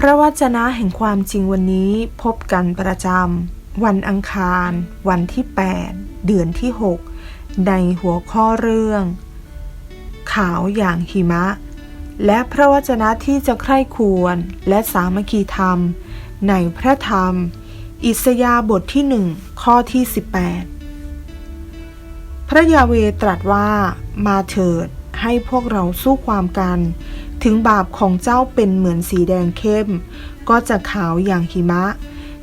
พระวจนะแห่งความจริงวันนี้พบกันประจำวันอังคาร วันที่ 8 เดือนที่ 6 ในหัวข้อเรื่อง ขาวอย่างหิมะ และพระวจนะที่จะใคร่ควรและสามัคคีธรรม ในพระธรรม อิสยาบทที่หนึ่งข้อที่ 18 พระยาเวตรัสว่ามาเถิดให้พวกเราสู้ความกัน ถึงบาปของเจ้าเป็นเหมือนสีแดงเข้ม ก็จะขาวอย่างหิมะ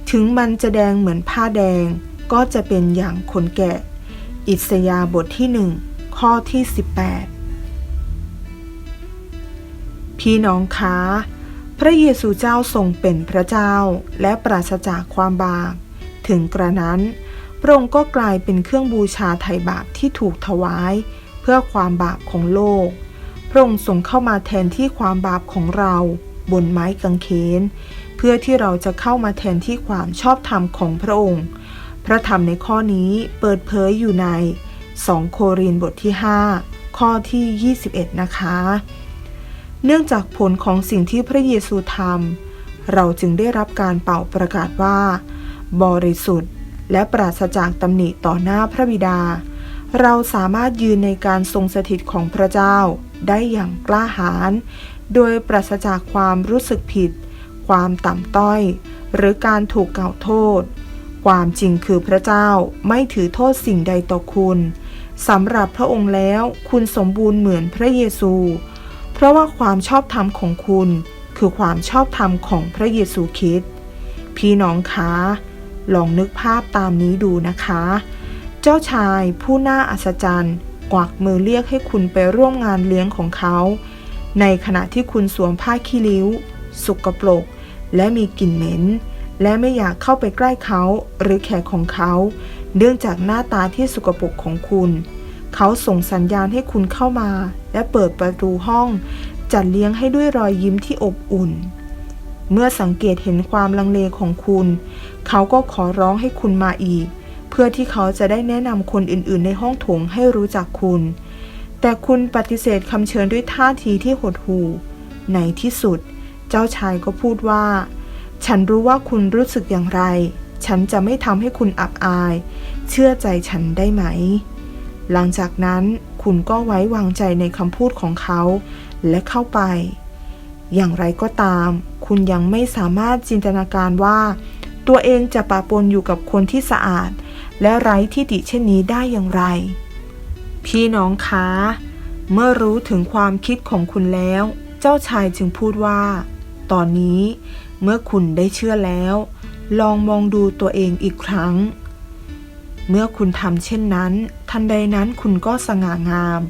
ถึงมันจะแดงเหมือนผ้าแดง ก็จะเป็นอย่างขนแกะ อิสยาบทที่หนึ่งข้อที่ 18 พี่น้องคะพระเยซูเจ้าทรงเป็นพระเจ้าและปราศจากความบาปถึงกระนั้น พระองค์ก็กลายเป็นเครื่องบูชาไถ่บาปที่ถูกถวาย เพื่อความบาปของโลก ระองค์ทรงเข้ามาแทนที่ความบาปของเราบนไม้กางเขน เพื่อที่เราจะเข้ามาแทนที่ความชอบธรรมของพระองค์ พระธรรมในข้อนี้เปิดเผยอยู่ใน 2 โครินธ์บทที่ 5 ข้อที่ 21 นะคะ เนื่องจากผลของสิ่งที่พระเยซูทำเราจึงได้รับการเป่าประกาศว่า บริสุทธิ์ และปราศจากตำหนิต่อหน้าพระบิดา เราสามารถยืนในการทรงสถิตของพระเจ้า ได้อย่างกล้าหาญ โดยปราศจากความรู้สึกผิด ความต่ำต้อย หรือการถูกกล่าวโทษ ความจริงคือพระเจ้าไม่ถือโทษสิ่งใดต่อคุณสำหรับพระองค์แล้วคุณสมบูรณ์เหมือนพระเยซู เพราะว่าความชอบธรรมของคุณคือความชอบธรรมของพระเยซูคริสต์พี่น้องคะลองนึกภาพตามนี้ดูนะคะ เจ้าชายผู้น่าอัศจรรย์ กวักมือเรียกให้คุณไปร่วมงานเลี้ยงของเขา ในขณะที่คุณสวมผ้าขี้ริ้วสกปรกและมีกลิ่นเหม็น และไม่อยากเข้าไปใกล้เขาหรือแขกของเขา เนื่องจากหน้าตาที่สกปรกของคุณ เขาส่งสัญญาณให้คุณเข้ามา และเปิดประตูห้อง จัดเลี้ยงให้ด้วยรอยยิ้มที่อบอุ่น เมื่อสังเกตเห็นความลังเลของคุณ เขาก็ขอร้องให้คุณมาอีก เพื่อที่เขาจะได้แนะนำคนอื่นๆ ในห้องโถงให้รู้จักคุณ แต่คุณปฏิเสธคำเชิญด้วยท่าทีที่หดหู่ในที่สุด เจ้าชายก็พูดว่า ฉันรู้ว่าคุณรู้สึกอย่างไร ฉันจะไม่ทำให้คุณอับอาย เชื่อใจฉันได้ไหม หลังจากนั้นคุณก็ไว้วางใจในคำพูดของเขา และเข้าไป อย่างไรก็ตาม คุณยังไม่สามารถจินตนาการว่า ตัวเองจะปะปนอยู่กับคนที่สะอาด และไร้ที่ติเช่นนี้ได้อย่างไร พี่น้องคะ เมื่อรู้ถึงความคิดของคุณแล้ว เจ้าชายจึงพูดว่า ตอนนี้เมื่อคุณได้เชื่อแล้ว ลองมองดูตัวเองอีกครั้ง เมื่อคุณทำเช่นนั้น ทันใดนั้นคุณก็สง่างาม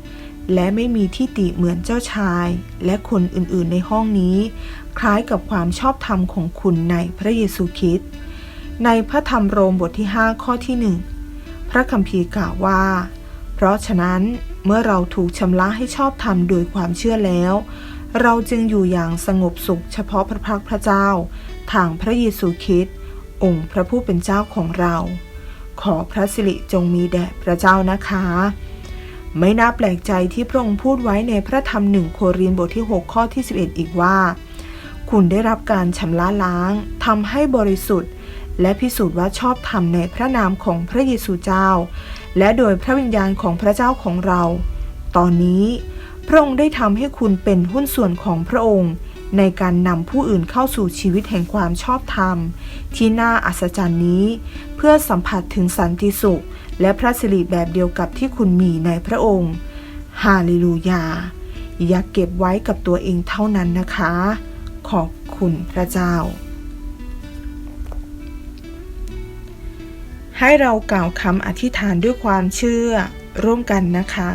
และไม่มีที่ติเหมือนเจ้าชาย และคนอื่นๆในห้องนี้ คล้ายกับความชอบธรรมของคุณในพระเยซูคริสต์ ในพระธรรมโรมบทที่ 5 ข้อที่หนึ่งพระคัมภีร์กล่าวว่า เพราะฉะนั้นเมื่อเราถูกชำระให้ชอบธรรมโดยความเชื่อแล้ว เราจึงอยู่อย่างสงบสุขเฉพาะพระพักพระเจ้า ทางพระเยซูคริสต์องค์พระผู้เป็นเจ้าของเรา ขอพระสิริจงมีแด่พระเจ้านะคะ ไม่น่าแปลกใจที่พระองค์พูดไว้ในพระธรรมหนึ่งโครินบทที่ 6 ข้อที่ 11 อีกว่า คุณได้รับการชำระล้างทำให้บริสุทธิ์ และพิสูจน์ว่าชอบธรรมในพระนามของพระเยซูเจ้า และโดยพระวิญญาณของพระเจ้าของเรา ตอนนี้พระองค์ได้ทำให้คุณเป็นหุ้นส่วนของพระองค์ ในการนำผู้อื่นเข้าสู่ชีวิตแห่งความชอบธรรม ที่น่าอัศจรรย์นี้ เพื่อสัมผัสถึงสันติสุข และพระสิริแบบเดียวกับที่คุณมีในพระองค์ฮาเลลูยา อย่าเก็บไว้กับตัวเองเท่านั้นนะคะ ขอบคุณพระเจ้า ให้เรากล่าวคำอธิษฐานด้วยความเชื่อร่วมกันนะคะ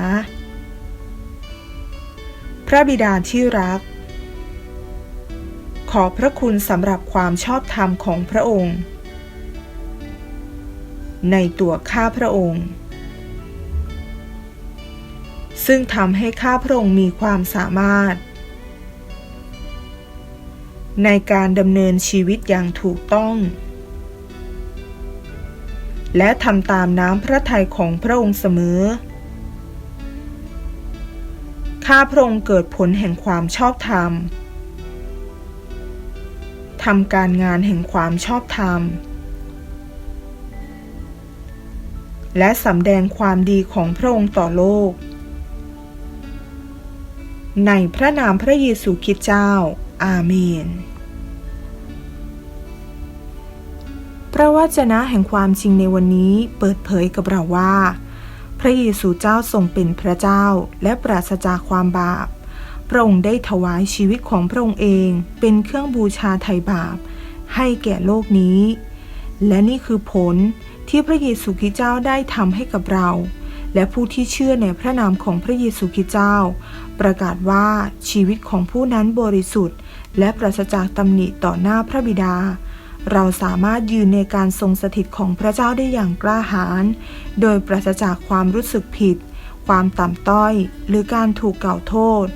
พระบิดาที่รัก ขอพระคุณสำหรับความชอบธรรมของพระองค์ ในตัวข้าพระองค์ ซึ่งทำให้ข้าพระองค์มีความสามารถ ในการดำเนินชีวิตอย่างถูกต้อง และทำตามน้ำพระทัยของพระองค์เสมอ ข้าพระองค์เกิดผลแห่งความชอบธรรมทำการงานแห่งความชอบธรรม และสำแดงความดีของพระองค์ต่อโลก ในพระนามพระเยซูคริสต์เจ้า อาเมน ระวจนะแห่งความจริงในวันนี้เปิดเผยกับเราว่า พระเยซูเจ้าทรงเป็นพระเจ้าและปราศจากความบาป พระองค์ได้ถวายชีวิตของพระองค์เองเป็นเครื่องบูชาไถ่บาป ให้แก่โลกนี้ และนี่คือผลที่พระเยซูคริสต์เจ้าได้ทำให้กับเรา และผู้ที่เชื่อในพระนามของพระเยซูคริสต์เจ้า ประกาศว่าชีวิตของผู้นั้นบริสุทธิ์ และปราศจากตำหนิต่อหน้าพระบิดา เราสามารถยืนในการทรงสถิตของพระเจ้าได้อย่างกล้าหาญ โดยปราศจากความรู้สึกผิด ความต่ำต้อย หรือการถูกกล่าวโทษ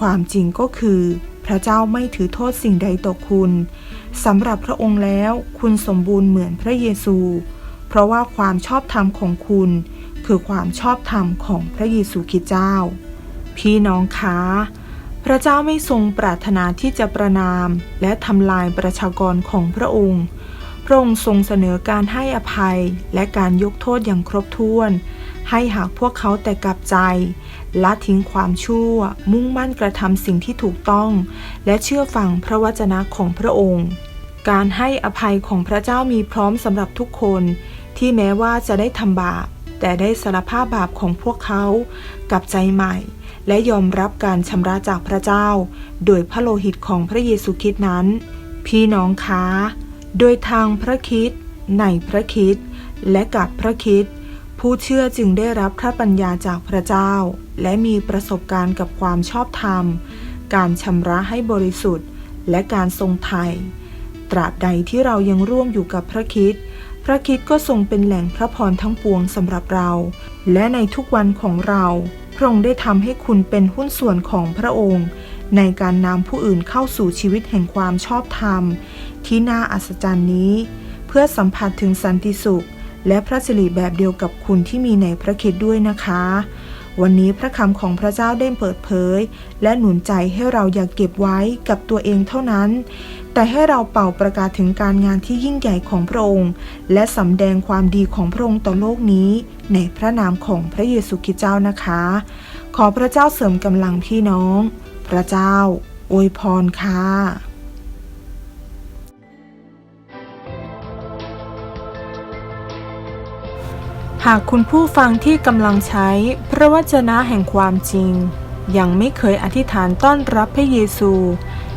ความจริงก็คือ พระเจ้าไม่ถือโทษสิ่งใดต่อคุณสำหรับพระองค์แล้วคุณสมบูรณ์เหมือนพระเยซู เพราะว่าความชอบธรรมของคุณ คือความชอบธรรมของพระเยซูคริสต์เจ้า พี่น้องคะ พระเจ้าไม่ทรงปรารถนาที่จะประนาม และทำลายประชากรของพระองค์ พระองค์ทรงเสนอการให้อภัยและการยกโทษอย่างครบถ้วน ให้หากพวกเขาแต่กลับใจละทิ้งความชั่ว มุ่งมั่นกระทำสิ่งที่ถูกต้อง และเชื่อฟังพระวจนะของพระองค์ การให้อภัยของพระเจ้ามีพร้อมสำหรับทุกคน ที่แม้ว่าจะได้ทำบาป แต่ได้สารภาพบาปของพวกเขากับใจใหม่ และยอมรับการชำระจากพระเจ้า โดยพระโลหิตของพระเยซูคริสต์นั้น พี่น้องคะโดยทางพระคิดในพระคิดและกับพระคิดผู้เชื่อจึงได้รับพระปัญญาจากพระเจ้า และมีประสบการณ์กับความชอบธรรม การชำระให้บริสุทธิ์ และการทรงไถ่ตราบใดที่เรายังร่วมอยู่กับพระคิด พระคิดก็ทรงเป็นแหล่งพระพรทั้งปวงสำหรับเรา และในทุกวันของเราพระองค์ได้ทำให้คุณเป็นหุ้นส่วนของพระองค์ ในการนำผู้อื่นเข้าสู่ชีวิตแห่งความชอบธรรม ที่น่าอัศจรรย์นี้ เพื่อสัมผัสถึงสันติสุข และพระสิริแบบเดียวกับคุณที่มีในพระคิดด้วยนะคะ วันนี้พระคำของพระเจ้าได้เปิดเผย และหนุนใจให้เราอย่ากเก็บไว้กับตัวเองเท่านั้น แต่ให้เราเป่าประกาศถึงการงานที่ยิ่งใหญ่ของพระองค์ และสำแดงความดีของพระองค์ต่อโลกนี้ ในพระนามของพระเยซูคริสต์เจ้านะคะ ขอพระเจ้าเสริมกำลังพี่น้อง พระเจ้า อวยพรค่ะหากคุณผู้ฟังที่กำลังใช้พระวจนะแห่งความจริง ยังไม่เคยอธิษฐานต้อนรับพระเยซู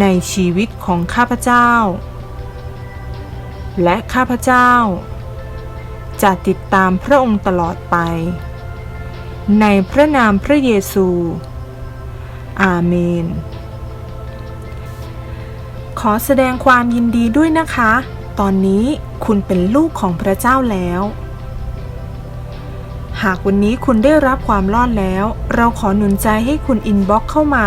ในชีวิตของข้าพเจ้า และข้าพเจ้า จะติดตามพระองค์ตลอดไป ในพระนามพระเยซู อาเมน ขอแสดงความยินดีด้วยนะคะ ตอนนี้คุณเป็นลูกของพระเจ้าแล้ว หากวันนี้คุณได้รับความรอดแล้ว เราขอหนุนใจให้คุณอินบ็อกเข้ามา